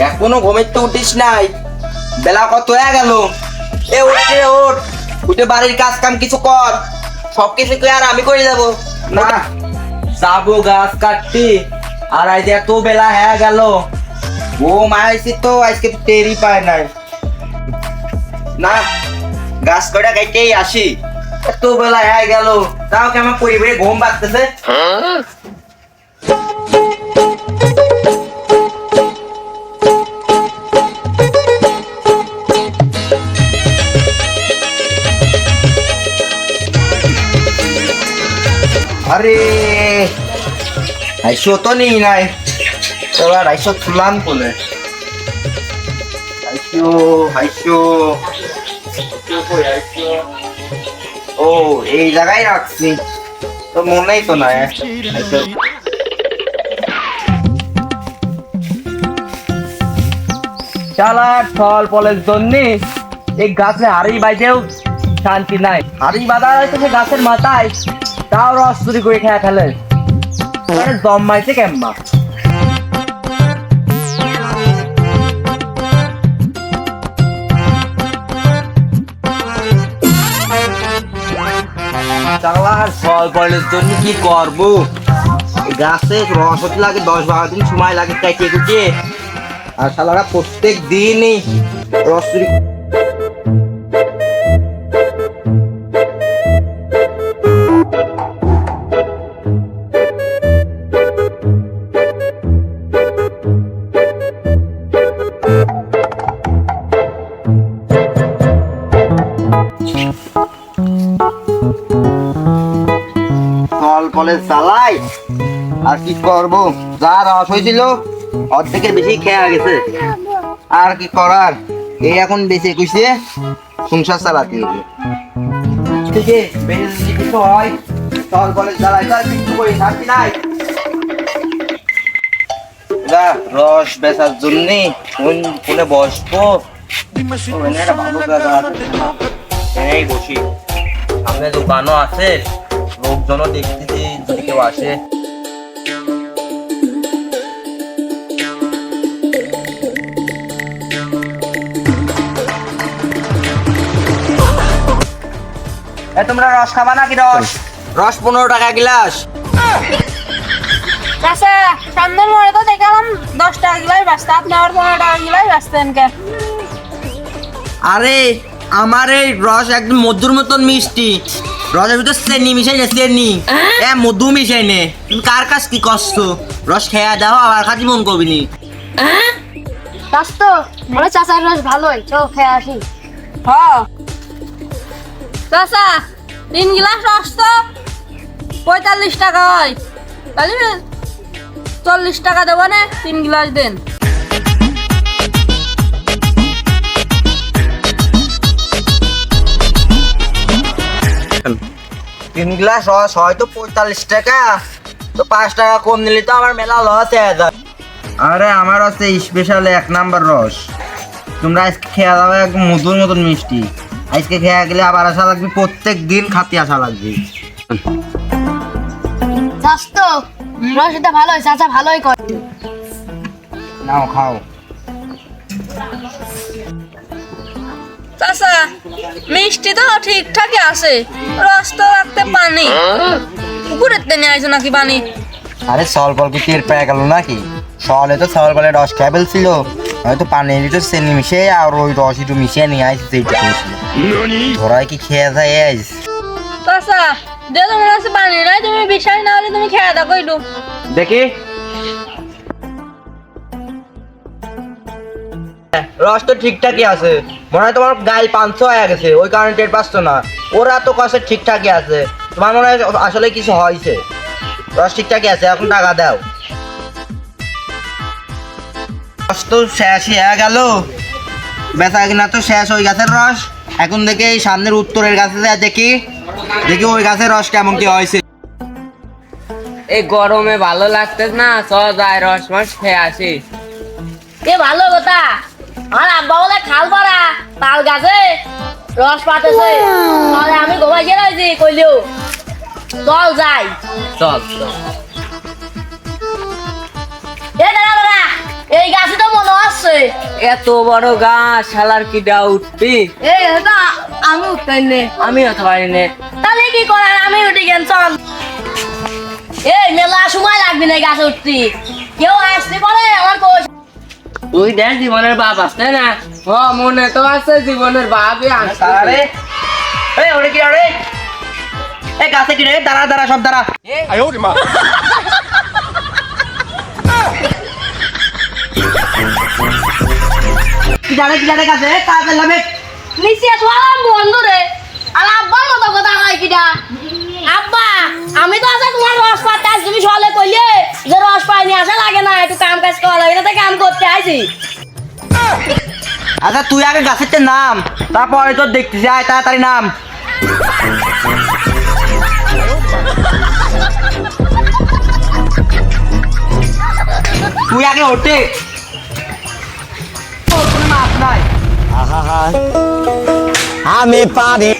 এখনও ঘুমের তো উঠিস নাই। বেলা কত হয়ে গেল? এ উঠ রে ওঠ উঠে বাড়ির কাজ কাম কিছু কর। সব কিছু কি আর আমি করে দেবো না। যাব গাছ কাটতে। আর আজ এত বেলা হয়ে গেল। ও মাইছি তো আজকে তো টেরই পায় নাই। না গাছ কটা কাইতেই আসি। এত বেলা হয়ে গেল। তাও কেমন পরিবারে ঘুম পাচ্ছে আরে, আইসো তো নেই নাই। এবার আইসো তুলাম কোলে। আইসো আইসো। ও, এই জায়গায় রাখছি। তো মনেই তো নাই। আইসো। চালার ফল ফলের জন্য এই গাছে হাড়ি বাইতেও শান্তি নাই। হাড়ি বাঁধা হয়েছে গাছের মাথায়। তাও রস চুরি করে খেয়া খেলে জম্মাইছে কেম্মা চালার ফল ফলের জন্য কি করব? গাছে রস হতে লাগে, দশ বারো দিন সময় লাগে কাটিয়ে কুটিয়ে। আর শালারা প্রত্যেক দিনই রস চুরি আর কি করব? যা রস হয়েছিল অর্ধেকের বেশি খেয়ে গেছে। আর কি করার? এই এখন বেঁচে কুইছে সংসার চালাতে হবে। ঠিক আছে কিছু হয় কল কলে চালাই তার কিছু করে থাকি নাই। যা রস বেচার জন্য কোন কোনে বসবো? এই বসি। সামনে দোকানও আছে লোকজনও দেখতেছি যদি কেউ আসে। এ তোমরা রস খাবা নাকি রস? রস পনেরো টাকা গ্লাস। আচ্ছা সামনের মোড়ে তো দেখালাম দশ টাকা গিলাই বাঁচতে আপনি আবার পনেরো টাকা গিলাই বাঁচতেন কে আরে আমার এই রস একদম মধুর মতন মিষ্টি। রসের ভিতর চেনি মিশাই না চেনি। এ মধু মিশাই নে। তুমি কার কাছ কি কষ্ট? রস খেয়া দাও আবার খাতি মন করবি নি। বাস তো মনে চাচার রস ভালোই চো খেয়ে আসি। হ। চাচা, তিন গিলাস রস তো পঁয়তাল্লিশ টাকা হয়। তাহলে চল্লিশ টাকা দেবো না, তিন গিলাস দেন। তিন গ্লাস রস হয়তো পঁয়তাল্লিশ টাকা। তো পাঁচ টাকা কম নিলে তো আমার মেলা লস হয়ে যায়। আরে, আমার হচ্ছে স্পেশাল এক নাম্বার রস। তোমরা খেয়া দাও একদম মধুর মতন মিষ্টি। আজকে খেয়া গেলে আবার আসা লাগবে প্রত্যেক দিন খাতে আসা লাগবে। এটা ভালোই চাচা ভালোই করে। নাও খাও। চাচা মিষ্টি তো ঠিকঠাকই আছে রস তো রাখতে পানি। পুকুরের টেনে আইছো নাকি পানি? আরে সল বল কি টের পেয়ে গেল নাকি? সলে তো সল বলে রস খেয়ে ফেলছিল। হয়তো পানির ভিতর চেনি মিশিয়ে আর ওই রস একটু মিশিয়ে নিয়ে আসছে সেইটা তোরাই কি খেয়ে যায় আইস? চাচা যে তোমার কাছে পানি নাই তুমি বিশ্বাস না হলে তুমি খেয়ে দেখো একটু দেখি। রস তো ঠিকঠাকই আছে। মনে হয় তোমার গায়ে পাঁচশো হয়ে গেছে ওই কারণে টের পাচ্ছ না। ওরা তো কাছে ঠিকঠাকই আছে। তোমার মনে হয় আসলে কিছু হয়েছে। রস ঠিকঠাকই আছে এখন টাকা দাও। রস তো শেষই হয়ে গেল। বেচা কিনা তো শেষ ওই গাছের রস। এখন দেখে এই সামনের উত্তরের গাছে যা দেখি। দেখি ওই গাছের রস কেমন কি হয়েছে। এই গরমে ভালো লাগতেছ না? চ যায় রস মাস খেয়ে আসি। এ ভালো কথা। আর আব্বা বলে খাল পাড়া তাল গাছে রস পাতেছে। তাহলে আমি ঘুমাই গিয়ে রয়েছি কইলেও। চল যাই। চল চল। এ দাদা এই গাছে তো মনে আছে। এত বড় গাছ শালার কি ডাউ উঠবি? এ এটা আমি উঠতাই নে। আমি হতে পারি না। তাহলে কি করার? আমি উঠে গেন চল। এই মেলা সময় লাগবে না গাছে উঠতি। কেউ আসতে পারে আমার কোচ তুই দেখ জীবনের বাপ আসতে না? হ মনে তো আছে জীবনের বাপই আসতে আরে এই ওরে কি আরে এই গাছে কি রে? দাঁড়া দাঁড়া সব দাঁড়া। কি জানে কি জানে গাছে কাজ লামে নিচে তোলাম বন্ধ রে। আর আব্বার মতো কথা কয় কিটা আব্বা আমি তো আছে তোমার রস পাতে আজ তুমি সলে কইলে যে রস পাইনি আসা লাগে না একটু কাম কাজ করা লাগে না তাই কাম করতে আইছি। আচ্ছা তুই আগে গাছের নাম তারপরে তোর দেখতেছি আয় তাড়াতাড়ি নাম। তুই আগে ওঠে। আমি পারি